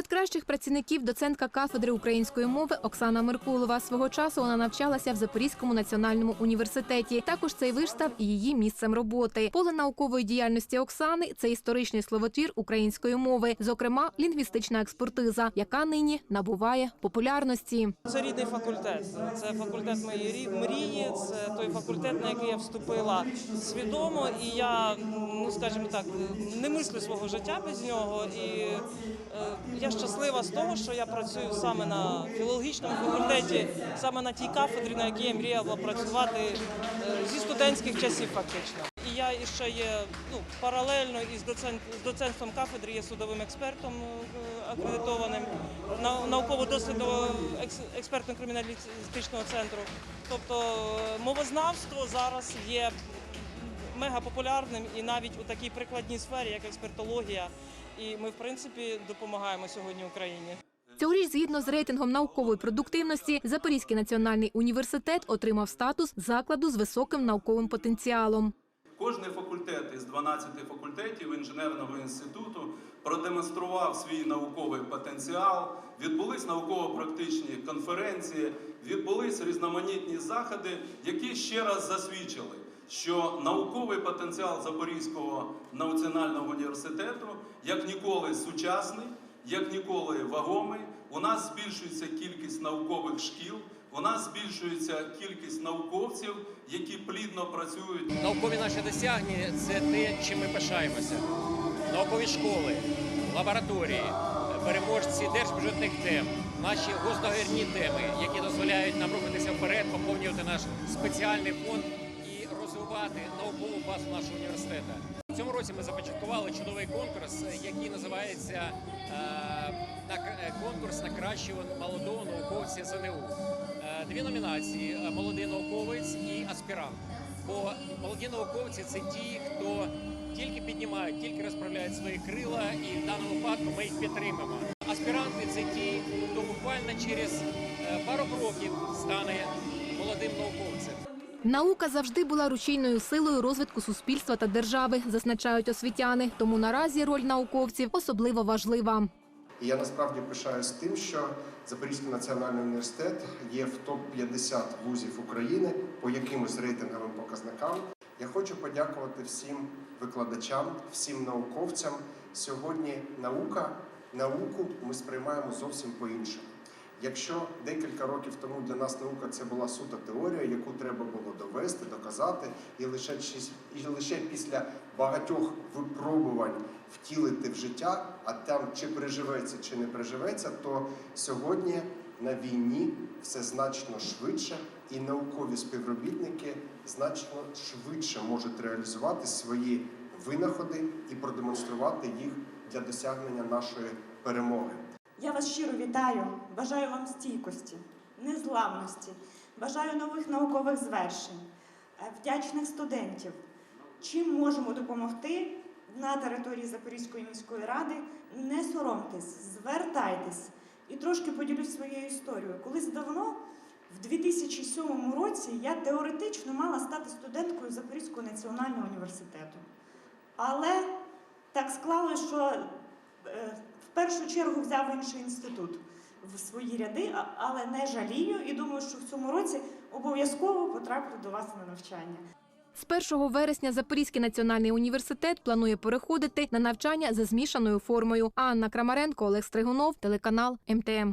Серед кращих працівників доцентка кафедри української мови Оксана Меркулова. Свого часу вона навчалася в Запорізькому національному університеті. Також цей виш став і її місцем роботи. Поле наукової діяльності Оксани це історичний словотвір української мови, зокрема лінгвістична експертиза, яка нині набуває популярності. Це рідний факультет. Це факультет моєї рі- мрії. Це той факультет, на який я вступила свідомо, і я, ну скажімо так, не мислю свого життя без нього. І е, щаслива з того, що я працюю саме на філологічному факультеті, саме на тій кафедрі, на якій я мріяла працювати е, зі студентських часів, фактично. І я ще є ну, паралельно із доцент, з доцентством кафедри є судовим експертом е, акредитованим нау- науково-дослідного екс- експертно-криміналістичного центру. Тобто е, мовознавство зараз є мегапопулярним і навіть у такій прикладній сфері, як експертологія. І ми, в принципі, допомагаємо сьогодні Україні. Цьогоріч, згідно з рейтингом наукової продуктивності, Запорізький національний університет отримав статус закладу з високим науковим потенціалом. Кожний факультет із 12 факультетів інженерного інституту продемонстрував свій науковий потенціал. Відбулись науково-практичні конференції, відбулись різноманітні заходи, які ще раз засвідчили, що науковий потенціал Запорізького національного університету як ніколи сучасний, як ніколи вагомий. У нас збільшується кількість наукових шкіл. У нас збільшується кількість науковців, які плідно працюють Наукові наші досягнення це те, чим ми пишаємося. Наукові школи, лабораторії, переможці держбюджетних тем, наші госдоговірні теми, які дозволяють нам рухатися вперед, поповнювати наш спеціальний фонд і розвивати наукову базу нашого університету. В цьому році ми започаткували чудовий конкурс, який називається е, е, конкурс на кращого молодого науковця ЗНУ. Е, Дві номінації: молодий науковець і аспірант. Бо молоді науковці це ті, хто тільки піднімають, тільки розправляють свої крила, і в даному випадку ми їх підтримуємо. Аспіранти це ті, хто буквально через е, пару років стане молодим науковцем. Наука завжди була рушійною силою розвитку суспільства та держави, зазначають освітяни. Тому наразі роль науковців особливо важлива. І я насправді пишаюсь тим, що Запорізький національний університет є в топ-50 вузів України по якимось рейтинговим показникам. Я хочу подякувати всім викладачам, всім науковцям. Сьогодні наука, науку ми сприймаємо зовсім по-іншому. Якщо декілька років тому для нас наука це була суто теорія, яку треба було довести, доказати, і лише і лише після багатьох випробувань втілити в життя, а там чи приживеться, чи не приживеться, то сьогодні на війні все значно швидше, і наукові співробітники значно швидше можуть реалізувати свої винаходи і продемонструвати їх для досягнення нашої перемоги. Я вас щиро вітаю, бажаю вам стійкості, незламності, бажаю нових наукових звершень, е, вдячних студентів. Чим можемо допомогти на території Запорізької міської ради? Не соромтесь, звертайтесь і трошки поділюсь своєю історією. Колись давно, в 2007 році, я теоретично мала стати студенткою Запорізького національного університету. Але так склалося, що е, в першу чергу взяв інший інститут в свої ряди, але не жалію і думаю, що в цьому році обов'язково потраплю до вас на навчання. З 1 вересня Запорізький національний університет планує переходити на навчання за змішаною формою. Анна Крамаренко, Олег Стригунов, телеканал МТМ.